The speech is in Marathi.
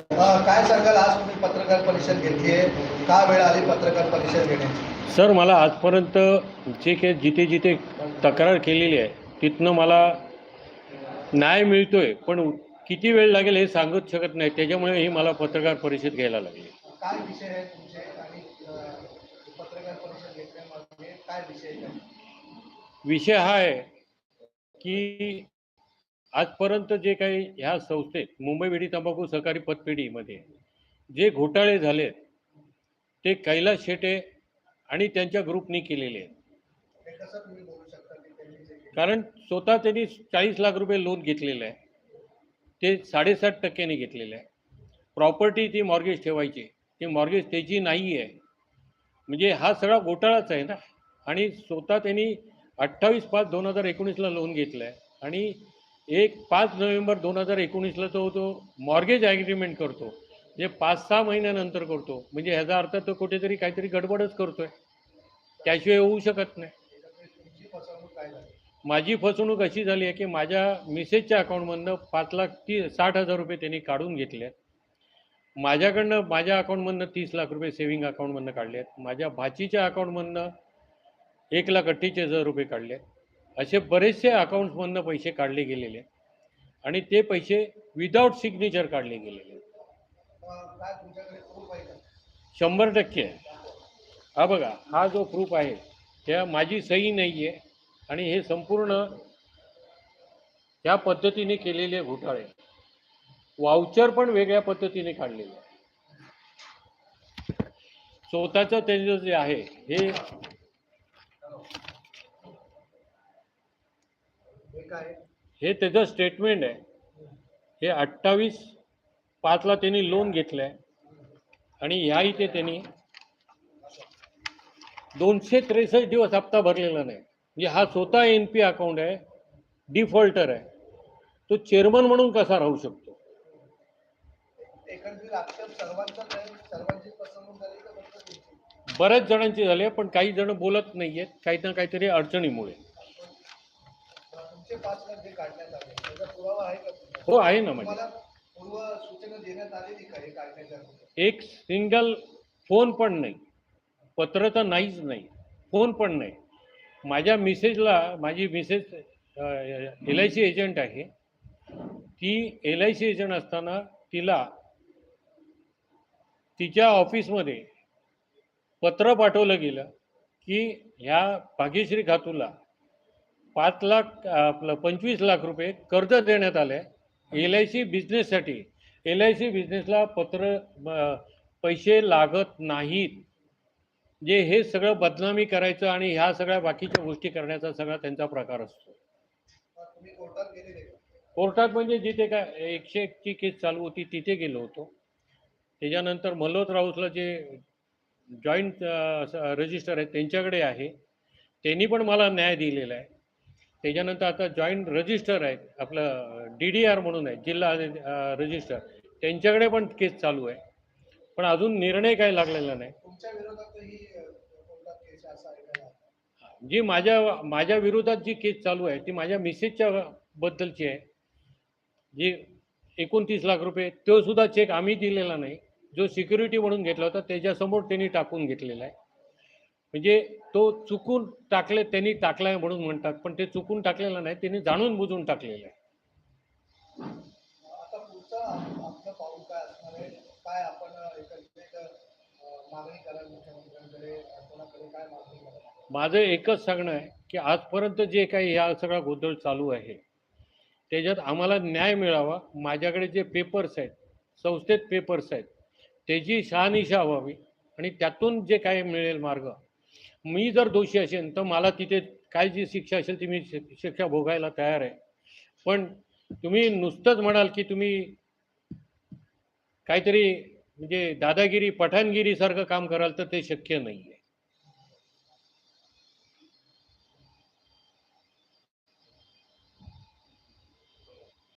काय सांगाल? आज तुम्ही पत्रकार परिषद घेतली आहे. का वेळ आली पत्रकार परिषद घेण्याची? सर मला आजपर्यंत जे काही जिथे जिथे तक्रार केलेली आहे तिथनं मला न्याय मिळतोय पण किती वेळ लागेल हे सांगत शकत नाही. त्याच्यामुळे ही मला पत्रकार परिषद घ्यायला लागली. काय विषय आहे तुमचे? आणि अ, पत्रकार परिषद घेतल्यामागे काय विषय आहे? विषय हा आहे की आजपर्यंत जे काही ह्या संस्थेत मुंबई विडी तंबाखू सहकारी पतपेढीमध्ये जे घोटाळे झालेत ते कैलास शेटे आणि त्यांच्या ग्रुपनी केलेले आहेत. कारण स्वतः त्यांनी चाळीस लाख रुपये लोन घेतलेलं आहे. ते साडेसात टक्क्याने घेतलेलं आहे. प्रॉपर्टी ती मॉर्गेज ठेवायची. ती मॉर्गेज त्याची नाही आहे म्हणजे हा सगळा घोटाळाच आहे ना. आणि स्वतः त्यांनी अठ्ठावीस पाच दोन हजार एकोणीसला लोन घेतलं आहे आणि एक पाच नोव्हेंबर दोन हजार एकोणीसला तो तो मॉर्गेज ॲग्रीमेंट करतो. जे पाच सहा महिन्यानंतर करतो. म्हणजे ह्याचा अर्थ तो कुठेतरी काहीतरी गडबडच करतोय. त्याशिवाय होऊ शकत नाही. माझी फसवणूक अशी झाली आहे की माझ्या मिसेजच्या अकाउंटमधनं पाच लाख ती साठ हजार रुपये त्यांनी काढून घेतले आहेत. माझ्याकडनं माझ्या अकाउंटमधनं तीस लाख रुपये सेव्हिंग अकाउंटमधनं काढले आहेत. माझ्या भाचीच्या अकाउंटमधनं एक लाख अठ्ठेचाळीस हजार रुपये काढले आहेत. असे बरेचसे अकाउंट्समधनं पैसे काढले गेलेले. आणि ते पैसे विदाऊट सिग्नेचर काढले गेलेले. शंभर टक्के. हा बघा हा जो प्रूफ आहे त्या माझी सही नाही आहे आणि हे संपूर्ण त्या पद्धतीने केलेले घोटाळे. वाउचर पण वेगळ्या पद्धतीने काढलेले. स्वतःचं त्यांचं जे आहे हे हे हे त्याचं स्टेटमेंट आहे. हे अठ्ठावीस पाचला त्यांनी लोन घेतलं आहे आणि ह्या इथे त्यांनी दोनशे त्रेसष्ट दिवस हप्ता भरलेला नाही. म्हणजे हा स्वतः एन पी अकाउंट आहे डिफॉल्टर आहे. तो चेअरमन म्हणून कसा राहू शकतो? बऱ्याच जणांचे झाले पण काही जण बोलत नाही आहेत काही ना काहीतरी अडचणीमुळे. पाच लाख जे काढण्यात आले. त्याचा पुरावा आहे का? हो आहे ना म्हणजे. तुम्हाला पूर्व सूचना देण्यात आलेली का हे काढण्याच्या अगोदर? एक सिंगल फोन पण नाही. पत्र तर नाहीच नाही. फोन पण नाही. माझ्या मिसेसला माझी missus L I C agent आहे. ती एल आय सी एजंट असताना तिला तिच्या ऑफिसमध्ये पत्र पाठवलं गेलं की ह्या भाग्यश्री खातूला पाच लाख आपलं पंचवीस लाख रुपये कर्ज देण्यात आलं. आहे एल आय सी बिझनेससाठी एल आय सी बिझनेसला पत्र पैसे लागत नाहीत. जे हे सगळं बदनामी करायचं आणि ह्या सगळ्या बाकीच्या गोष्टी करण्याचा सगळा त्यांचा प्रकार असतो. कोर्टात म्हणजे जिथे काय एकशे एकची केस चालू होती तिथे गेलो होतो. त्याच्यानंतर मल्होत राऊसला जे जॉईंट रजिस्टर आहे त्यांच्याकडे आहे. त्यांनी पण मला न्याय दिलेला आहे. त्याच्यानंतर आता जॉईंट रजिस्टर आहेत आपलं डी डी आर म्हणून आहे जिल्हा रजिस्टर. त्यांच्याकडे पण केस चालू आहे. पण अजून निर्णय काय लागलेला नाही. जी माझ्या माझ्या विरोधात जी केस चालू आहे ती माझ्या मिसेसच्या बद्दलची आहे. जी एकोणतीस लाख रुपये तो सुद्धा चेक आम्ही दिलेला नाही. जो सिक्युरिटी म्हणून घेतला होता त्याच्यासमोर त्यांनी टाकून घेतलेला आहे. म्हणजे तो चुकून टाकले त्यांनी टाकलाय म्हणून म्हणतात पण ते चुकून टाकलेलं नाही त्यांनी जाणून बुजून टाकलेलं आहे. माझं एकच सांगणं आहे की आजपर्यंत जे काही ह्या सगळा गोंधळ चालू आहे त्याच्यात आम्हाला न्याय मिळावा. माझ्याकडे जे पेपर्स आहेत संस्थेत पेपर्स आहेत त्याची शहानिशा व्हावी आणि त्यातून जे काही मिळेल मार्ग मी जर दोषी असेल तर मला तिथे काय जी शिक्षा असेल ती मी शिक्षा भोगायला तयार आहे. पण तुम्ही नुसतंच म्हणाल की तुम्ही काहीतरी म्हणजे दादागिरी पठाणगिरीसारखं काम कराल तर ते शक्य नाही आहे